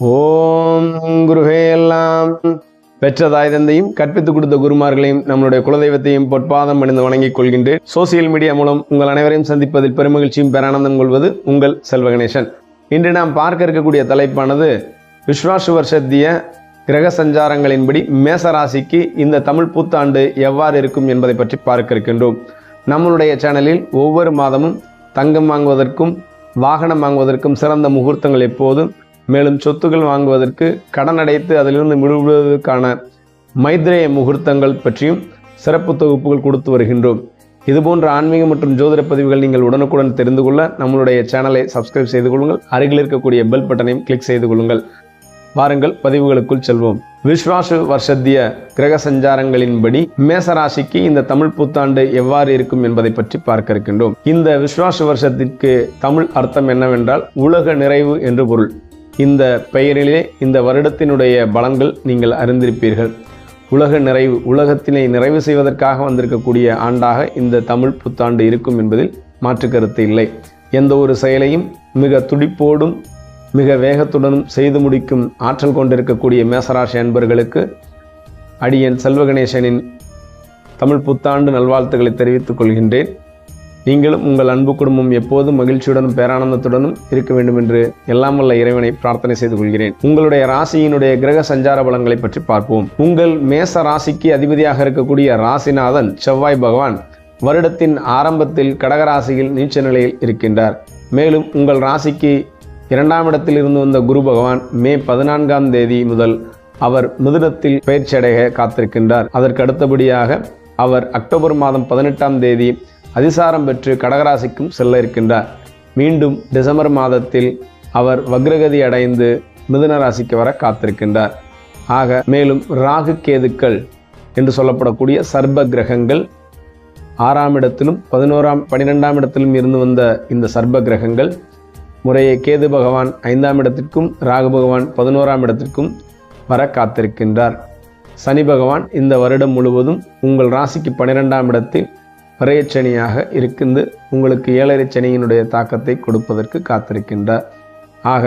ஓம் குருவே எல்லாம். பெற்ற தாய் தந்தையும் கற்பித்துக் கொடுத்த குருமார்களையும் நம்மளுடைய குலதெய்வத்தையும் பொற்பாதம் அணிந்து வணங்கிக் கொள்கின்றேன். சோசியல் மீடியா மூலம் உங்கள் அனைவரையும் சந்திப்பதில் பெருமகிழ்ச்சியும் பேரானந்தம் கொள்வது உங்கள் செல்வ கணேசன் இன்று நாம் பார்க்க இருக்கக்கூடிய தலைப்பானது விஸ்வாசு வருஷத்திய கிரக சஞ்சாரங்களின்படி மேசராசிக்கு இந்த தமிழ் புத்தாண்டு எவ்வாறு இருக்கும் என்பதை பற்றி பார்க்க இருக்கின்றோம். நம்மளுடைய சேனலில் ஒவ்வொரு மாதமும் தங்கம் வாங்குவதற்கும் வாகனம் வாங்குவதற்கும் சிறந்த முகூர்த்தங்கள் எப்போதும் மேலும் சொத்துக்கள் வாங்குவதற்கு கடன் அடைத்து அதிலிருந்து விடுவதற்கான மைத்ரேய முகூர்த்தங்கள் பற்றியும் சிறப்பு தொகுப்புகள் கொடுத்து வருகின்றோம். இதுபோன்ற ஆன்மீக மற்றும் ஜோதிட பதிவுகள் நீங்கள் உடனுக்குடன் தெரிந்து கொள்ள நம்மளுடைய சேனலை சப்ஸ்கிரைப் செய்து கொள்ளுங்கள். அருகில் இருக்கக்கூடிய பெல் பட்டனையும் கிளிக் செய்து கொள்ளுங்கள். வாருங்கள் பதிவுகளுக்குள் செல்வோம். விஸ்வாசு வருஷத்திய கிரக சஞ்சாரங்களின்படி மேசராசிக்கு இந்த தமிழ் புத்தாண்டு எவ்வாறு இருக்கும் என்பதை பற்றி பார்க்க இருக்கின்றோம். இந்த விஸ்வாசு வருஷத்திற்கு தமிழ் அர்த்தம் என்னவென்றால் உலக நிறைவு என்று பொருள். இந்த பெயரிலே இந்த வருடத்தினுடைய பலன்கள் நீங்கள் அறிந்திருப்பீர்கள். உலக நிறைவு உலகத்தினை நிறைவு செய்வதற்காக வந்திருக்கக்கூடிய ஆண்டாக இந்த தமிழ் புத்தாண்டு இருக்கும் என்பதில் மாற்று கருத்து இல்லை. எந்த ஒரு செயலையும் மிக துடிப்போடும் மிக வேகத்துடனும் செய்து முடிக்கும் ஆற்றல் கொண்டிருக்கக்கூடிய மேசராசி அன்பர்களுக்கு அடியன் செல்வகணேசனின் தமிழ் புத்தாண்டு நல்வாழ்த்துக்களை தெரிவித்துக் கொள்கின்றேன். நீங்களும் உங்கள் அன்பு குடும்பம் எப்போதும் மகிழ்ச்சியுடனும் பேரானந்தத்துடனும் இருக்க வேண்டும் என்று எல்லாம் வல்ல இறைவனை பிரார்த்தனை செய்து கொள்கிறேன். உங்களுடைய ராசியினுடைய கிரக சஞ்சார பலங்களை பற்றி பார்ப்போம். உங்கள் மேச ராசிக்கு அதிபதியாக இருக்கக்கூடிய ராசிநாதன் செவ்வாய் பகவான் வருடத்தின் ஆரம்பத்தில் கடகராசியில் நீச்ச நிலையில் இருக்கின்றார். மேலும் உங்கள் ராசிக்கு இரண்டாம் இடத்தில் இருந்து வந்த குரு பகவான் மே பதினான்காம் தேதி முதல் அவர் மிதுனத்தில் பயிற்சியடைய காத்திருக்கின்றார். அதற்கு அடுத்தபடியாக அவர் அக்டோபர் மாதம் பதினெட்டாம் தேதி அதிசாரம் பெற்று கடகராசிக்கும் செல்ல இருக்கின்றார். மீண்டும் டிசம்பர் மாதத்தில் அவர் வக்ரகதி அடைந்து மிதுன ராசிக்கு வர காத்திருக்கின்றார். ஆக மேலும் ராகு கேதுக்கள் என்று சொல்லப்படக்கூடிய சர்ப கிரகங்கள் ஆறாம் இடத்திலும் பதினோராம் பன்னிரெண்டாம் இடத்திலும் இருந்து வந்த இந்த சர்ப கிரகங்கள் முறையே கேது பகவான் ஐந்தாம் இடத்திற்கும் ராகு பகவான் பதினோராம் இடத்திற்கும் வர காத்திருக்கின்றார். சனி பகவான் இந்த வருடம் முழுவதும் உங்கள் ராசிக்கு பன்னிரெண்டாம் இடத்தில் விரயச்சனியாக இருந்து உங்களுக்கு ஏழரை சனியினுடைய தாக்கத்தை கொடுப்பதற்கு காத்திருக்கின்றார். ஆக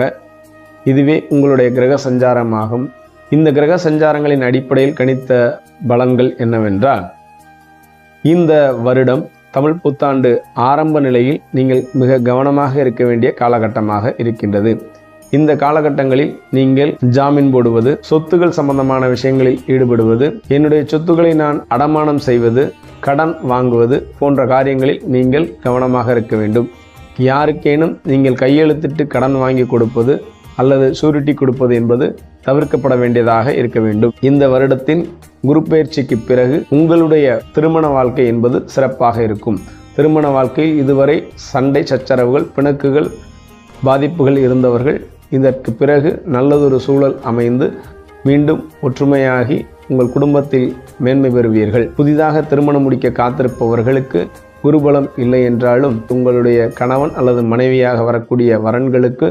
இதுவே உங்களுடைய கிரக சஞ்சாரமாகும். இந்த கிரக சஞ்சாரங்களின் அடிப்படையில் கணித்த பலன்கள் என்னவென்றால் இந்த வருடம் தமிழ் புத்தாண்டு ஆரம்ப நிலையில் நீங்கள் மிக கவனமாக இருக்க வேண்டிய காலகட்டமாக இருக்கின்றது. இந்த காலகட்டங்களில் நீங்கள் ஜாமீன் போடுவது சொத்துகள் சம்பந்தமான விஷயங்களில் ஈடுபடுவது என்னுடைய சொத்துக்களை நான் அடமானம் செய்வது கடன் வாங்குவது போன்ற காரியங்களில் நீங்கள் கவனமாக இருக்க வேண்டும். யாருக்கேனும் நீங்கள் கையெழுத்திட்டு கடன் வாங்கி கொடுப்பது அல்லது சூரிட்டி கொடுப்பது என்பது தவிர்க்கப்பட வேண்டியதாக இருக்க வேண்டும். இந்த வருடத்தின் குரு பயிற்சிக்கு பிறகு உங்களுடைய திருமண வாழ்க்கை என்பது சிறப்பாக இருக்கும். திருமண வாழ்க்கையில் இதுவரை சண்டை சச்சரவுகள் பிணக்குகள் பாதிப்புகள் இருந்தவர்கள் இதற்கு பிறகு நல்லதொரு சூழல் அமைந்து மீண்டும் ஒற்றுமையாகி உங்கள் குடும்பத்தில் மேன்மை பெறுவீர்கள். புதிதாக திருமணம் முடிக்க காத்திருப்பவர்களுக்கு குருபலம் இல்லை என்றாலும் உங்களுடைய கணவன் அல்லது மனைவியாக வரக்கூடிய வரன்களுக்கு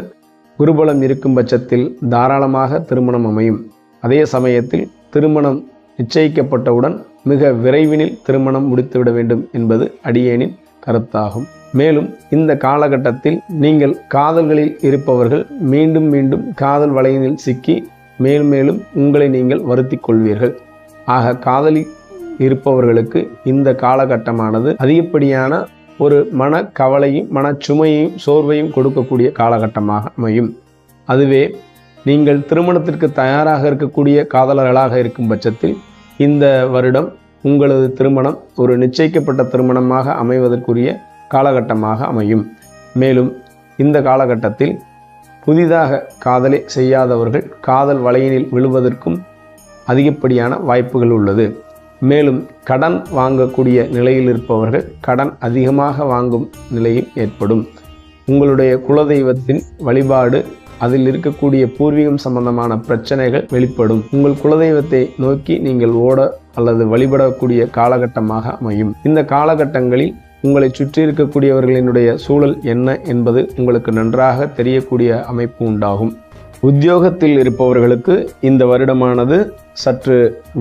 குருபலம் இருக்கும் பட்சத்தில் தாராளமாக திருமணம் அமையும். அதே சமயத்தில் திருமணம் நிச்சயிக்கப்பட்டவுடன் மிக விரைவினில் திருமணம் முடித்துவிட வேண்டும் என்பது அடியேனின் கருத்தாகும். மேலும் இந்த காலகட்டத்தில் நீங்கள் காதல்களில் இருப்பவர்கள் மீண்டும் மீண்டும் காதல் வலையினில் சிக்கி மேலும் மேலும் உங்களை நீங்கள் வருத்தி கொள்வீர்கள். ஆக காதலி இருப்பவர்களுக்கு இந்த காலகட்டமானது அதிகப்படியான ஒரு மன கவலையும் மனச்சுமையையும் சோர்வையும் கொடுக்கக்கூடிய காலகட்டமாக அமையும். அதுவே நீங்கள் திருமணத்திற்கு தயாராக இருக்கக்கூடிய காதலர்களாக இருக்கும் பட்சத்தில் இந்த வருடம் உங்களது திருமணம் ஒரு நிச்சயிக்கப்பட்ட திருமணமாக அமைவதற்குரிய காலகட்டமாக அமையும். மேலும் இந்த காலகட்டத்தில் புதிதாக காதலை செய்யாதவர்கள் காதல் வலையினில் விழுவதற்கும் அதிகப்படியான வாய்ப்புகள் உள்ளது. மேலும் கடன் வாங்கக்கூடிய நிலையில் இருப்பவர்கள் கடன் அதிகமாக வாங்கும் நிலையும் ஏற்படும். உங்களுடைய குலதெய்வத்தின் வழிபாடு அதில் இருக்கக்கூடிய பூர்வீகம் சம்பந்தமான பிரச்சனைகள் வெளிப்படும். உங்கள் குலதெய்வத்தை நோக்கி நீங்கள் ஓட அல்லது வழிபடக்கூடிய காலகட்டமாக அமையும். இந்த காலகட்டங்களில் உங்களை சுற்றி இருக்கக்கூடியவர்களினுடைய சூழல் என்ன என்பது உங்களுக்கு நன்றாக தெரியக்கூடிய அமைப்பு உண்டாகும். உத்தியோகத்தில் இருப்பவர்களுக்கு இந்த வருடமானது சற்று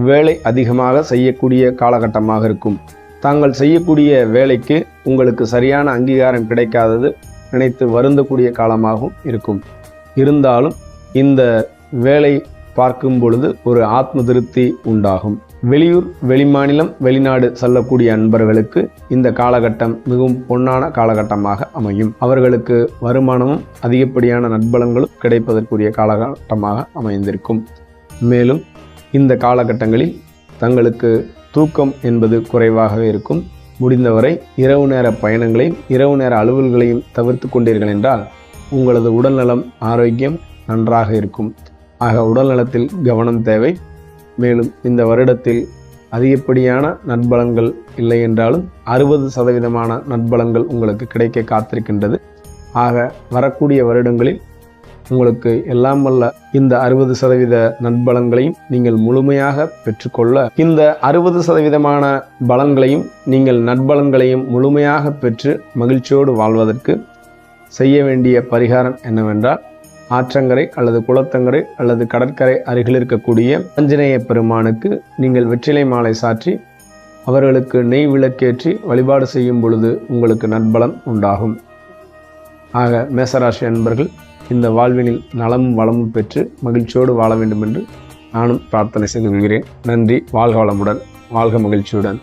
வேலை அதிகமாக செய்யக்கூடிய காலகட்டமாக இருக்கும். தாங்கள் செய்யக்கூடிய வேலைக்கு உங்களுக்கு சரியான அங்கீகாரம் கிடைக்காதது நினைத்து வருந்தக்கூடிய காலமாகவும் இருக்கும். இருந்தாலும் இந்த வேலை பார்க்கும் பொழுது ஒரு ஆத்ம திருப்தி உண்டாகும். வெளியூர் வெளிமாநிலம் வெளிநாடு செல்லக்கூடிய அன்பர்களுக்கு இந்த காலகட்டம் மிகவும் பொன்னான காலகட்டமாக அமையும். அவர்களுக்கு வருமானமும் அதிகப்படியான நட்பலங்களும் கிடைப்பதற்குரிய காலகட்டமாக அமைந்திருக்கும். மேலும் இந்த காலகட்டங்களில் தங்களுக்கு தூக்கம் என்பது குறைவாகவே இருக்கும். முடிந்தவரை இரவு நேர பயணங்களையும் இரவு நேர அலுவல்களையும் தவிர்த்து கொண்டீர்கள் என்றால் உங்களது உடல்நலம் ஆரோக்கியம் நன்றாக இருக்கும். ஆக உடல்நலத்தில் கவனம் தேவை. மேலும் இந்த வருடத்தில் அதிகப்படியான நட்பலங்கள் இல்லை என்றாலும் அறுபது சதவீதமான நட்பலங்கள் உங்களுக்கு கிடைக்க காத்திருக்கின்றது. ஆக வரக்கூடிய வருடங்களில் உங்களுக்கு எல்லாம் வல்ல இந்த அறுபது சதவீத நட்பலங்களையும் நீங்கள் முழுமையாக பெற்றுக்கொள்ள இந்த அறுபது சதவீதமான பலங்களையும் நீங்கள் நட்பலங்களையும் முழுமையாக பெற்று மகிழ்ச்சியோடு வாழ்வதற்கு செய்ய வேண்டிய பரிகாரம் என்னவென்றால் ஆற்றங்கரை அல்லது குளத்தங்கரை அல்லது கடற்கரை அருகில் இருக்கக்கூடிய ஆஞ்சநேய பெருமானுக்கு நீங்கள் வெற்றிலை மாலை சாற்றி அவர்களுக்கு நெய் விளக்கேற்றி வழிபாடு செய்யும் பொழுது உங்களுக்கு நற்பலன் உண்டாகும். ஆக மேசராசி அன்பர்கள் இந்த வாழ்வினில் நலமும் வளமும் பெற்று மகிழ்ச்சியோடு வாழ வேண்டும் என்று நானும் பிரார்த்தனை செய்து கொள்கிறேன். நன்றி வாழ்க வளமுடன். வாழ்க மகிழ்ச்சியுடன்.